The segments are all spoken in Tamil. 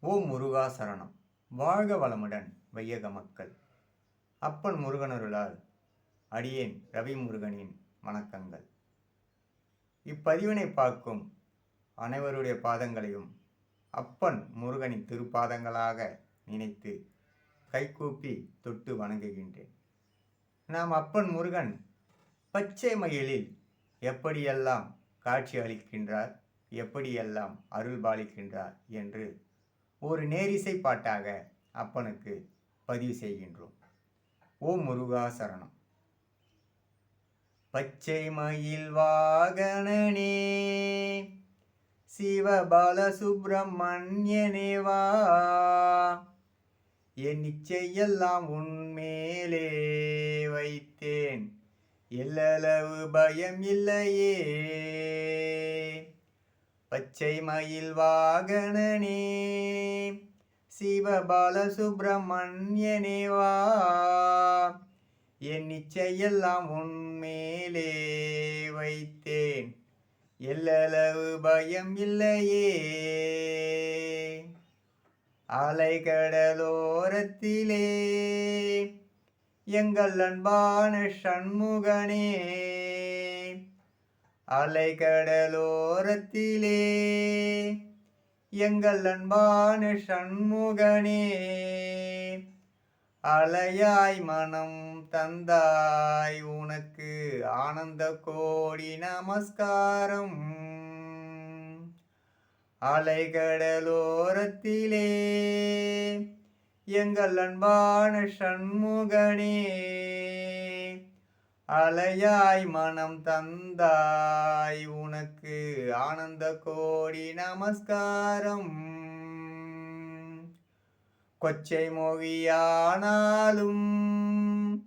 ஓம் முருகா சரணம். வாழ்க வளமுடன் வையக மக்கள். அப்பன் முருகனருளால் அடியேன் ரவி முருகனின் வணக்கங்கள். இப்பதிவினை பார்க்கும் அனைவருடைய பாதங்களையும் அப்பன் முருகனின் திருப்பாதங்களாக நினைத்து கைகூப்பி தொட்டு வணங்குகின்றேன். நாம் அப்பன் முருகன் பச்சை மயிலில் எப்படியெல்லாம் காட்சி அளிக்கின்றார்? எப்படியெல்லாம் அருள் பாலிக்கின்றார் என்று ஒரு நேரிசை பாட்டாக அப்பனுக்கு பதிவு செய்கின்றோம். ஓ முருகா சரணம். பச்சை மயில் வாகனனே சிவபால சுப்பிரமணியனே வா. என் நிச்சையெல்லாம் உன்மேலே வைத்தேன். எல்லளவு பயம் இல்லையே. பச்சை மயில் வாகனனே சிவபால சுப்பிரமணியனே வா. என் நிச்சையெல்லாம் உன்மேலே வைத்தேன். எல்லளவு பயம் இல்லையே. அலைகடலோரத்திலே எங்கள் அன்பான சண்முகனே அலைகடலோரத்திலே. எங்கள் அன்பான சண்முகனே அலையாய் மனம் தந்தாய் உனக்கு ஆனந்த கோடி நமஸ்காரம். அலைகடலோரத்திலே எங்கள் அன்பான சண்முகனே அலையாய் மனம் தந்தாய். உனக்கு ஆனந்த கோடி நமஸ்காரம். கொச்சை மொழியானாலும்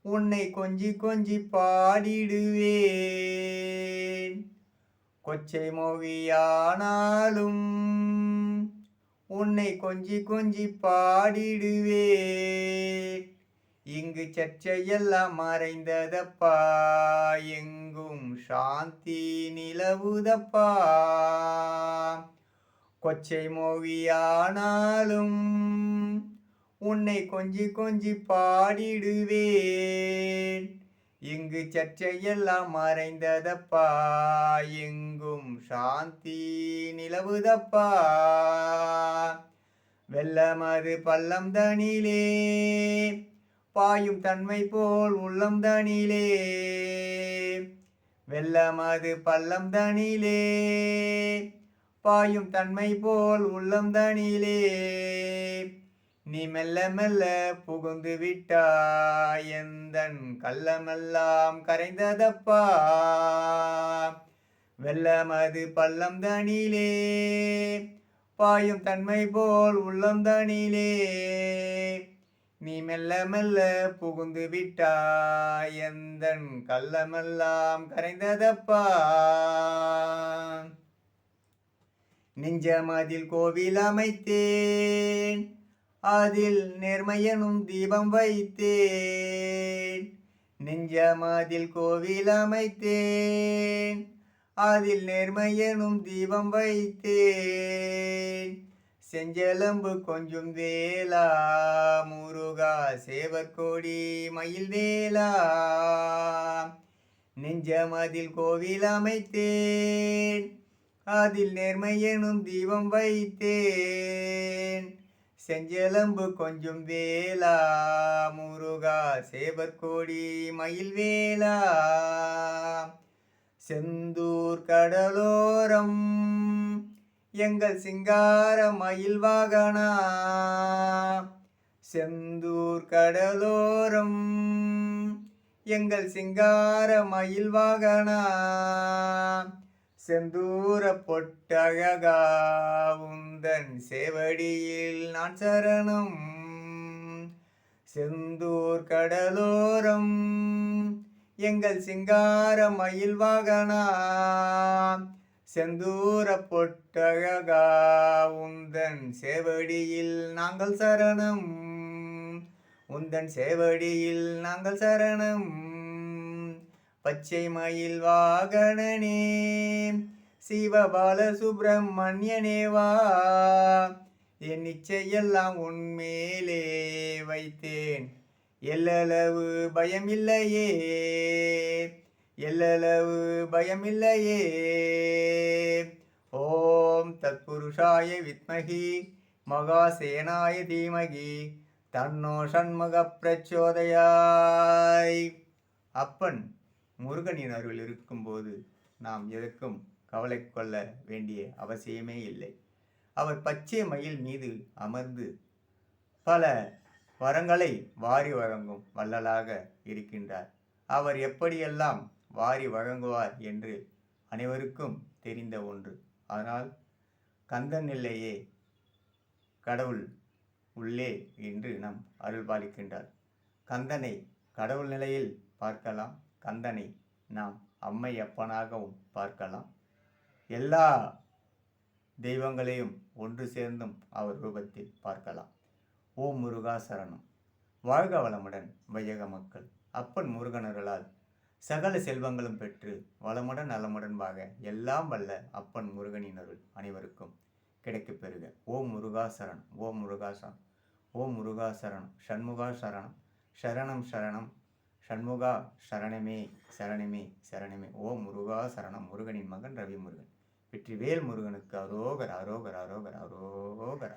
உன்னை கொஞ்சி கொஞ்சி பாடிடுவேன். கொச்சை மொழியானாலும் உன்னை கொஞ்சி கொஞ்சி பாடிடுவேன். இங்கு சர்ச்சையெல்லாம் மறைந்ததப்பா எங்கும் சாந்தி நிலவுதப்பா. கொச்சை மொழியானாலும் உன்னை கொஞ்சி கொஞ்சி பாடிடுவேன். இங்கு சர்ச்சையெல்லாம் மறைந்ததப்பா எங்கும் சாந்தி நிலவுதப்பா. வெள்ளமது பள்ளம் தனிலே பாயும் தன்மை போல் உள்ளம் தனிலே. வெள்ளமது பள்ளம் தனிலே. பாயும் தன்மை போல் உள்ளம் தனிலே. நீ மெல்ல மெல்ல புகுந்து விட்டாய். எந்தன் கள்ளமெல்லாம் கரைந்ததப்பா. வெள்ளமது பள்ளம் தனிலே. பாயும் தன்மை போல் உள்ளம் தனிலே. நீ மெல்ல மெல்ல புகுந்து விட்டாய். எந்தன் கள்ளமெல்லாம் கரைந்ததப்பா? நெஞ்சமதில் கோவில் அமைத்தேன். அதில் நேர்மையனும் தீபம் வைத்தேன். நெஞ்சமதில் கோவில் அமைத்தேன். அதில் நேர்மையனும் தீபம் வைத்தேன். செஞ்செலம்பு கொஞ்சம் வேலா. முருகா சேவற்கோடி மயில் வேலா. நெஞ்சமதில் கோவில் அமைத்தேன். அதில் நேர்மை எனும் தீபம் வைத்தேன். செஞ்செலம்பு கொஞ்சம் வேலா. முருகா சேவற்கோடி மயில் வேலா. செந்தூர் கடலோரம் எங்கள் சிங்கார மயில் வாகனா செந்தூர் கடலோரம். எங்கள் சிங்கார மயில் வாகனா செந்தூர பொட்டழகா உந்தன் சேவடியில் நான் சரணம். செந்தூர் கடலோரம். எங்கள் சிங்கார மயில் வாகனா செந்தூர பொட்டழகா உந்தன் சேவடியில் நாங்கள் சரணம். உந்தன் சேவடியில் நாங்கள் சரணம். பச்சை மயில் வாகனனே சிவபால சுப்பிரமணியனேவா என் நிச்சயெல்லாம் உன்மேலே வைத்தேன். எல்லளவு பயமில்லையே. எல்லளவு பயமில்லையே. ஓம் தத்புருஷாய வித்மகி மகாசேனாய தீமகி தன்னோ சண்முக பிரச்சோதயாய் அப்பன் முருகனின் அருள் இருக்கும்போது நாம் எதற்கும் கவலை கொள்ள வேண்டிய அவசியமே இல்லை. அவர் பச்சை மயில் மீது அமர்ந்து பல வரங்களை வாரி வழங்கும் வள்ளலாக இருக்கின்றார். அவர் எப்படியெல்லாம் வாரி வழங்குவார் என்று அனைவருக்கும் தெரிந்த ஒன்று. ஆனால் கந்தன் இல்லையே கடவுள் உள்ளே என்று நம் அருள் பாலிக்கின்றார் கந்தனை கடவுள் நிலையில் பார்க்கலாம். கந்தனை நாம் அம்மை அப்பனாகவும் பார்க்கலாம். எல்லா தெய்வங்களையும் ஒன்று சேர்ந்தும் அவர் ரூபத்தில் பார்க்கலாம். ஓம் முருகா சரணம் வாழ்க வளமுடன் வையக மக்கள். அப்பன் முருகனர்களால் சகல செல்வங்களும் பெற்று வளமுடன் நலமுடன்பாக எல்லாம் வல்ல அப்பன் முருகனின் அருள் அனைவருக்கும் கிடைக்கப் பெறுக. ஓம் முருகாசரணம் ஓம் முருகாசரணம் ஓம் முருகா சரணம் ஷண்முகா சரணம் சரணம் சரணம் ஷண்முகா சரணமே சரணமே சரணமே. ஓம் முருகா சரணம் முருகனின் மகன் ரவி முருகன் வெற்றிவேல் முருகனுக்கு அரோகர் அரோகர் அரோகர் அரோகரா.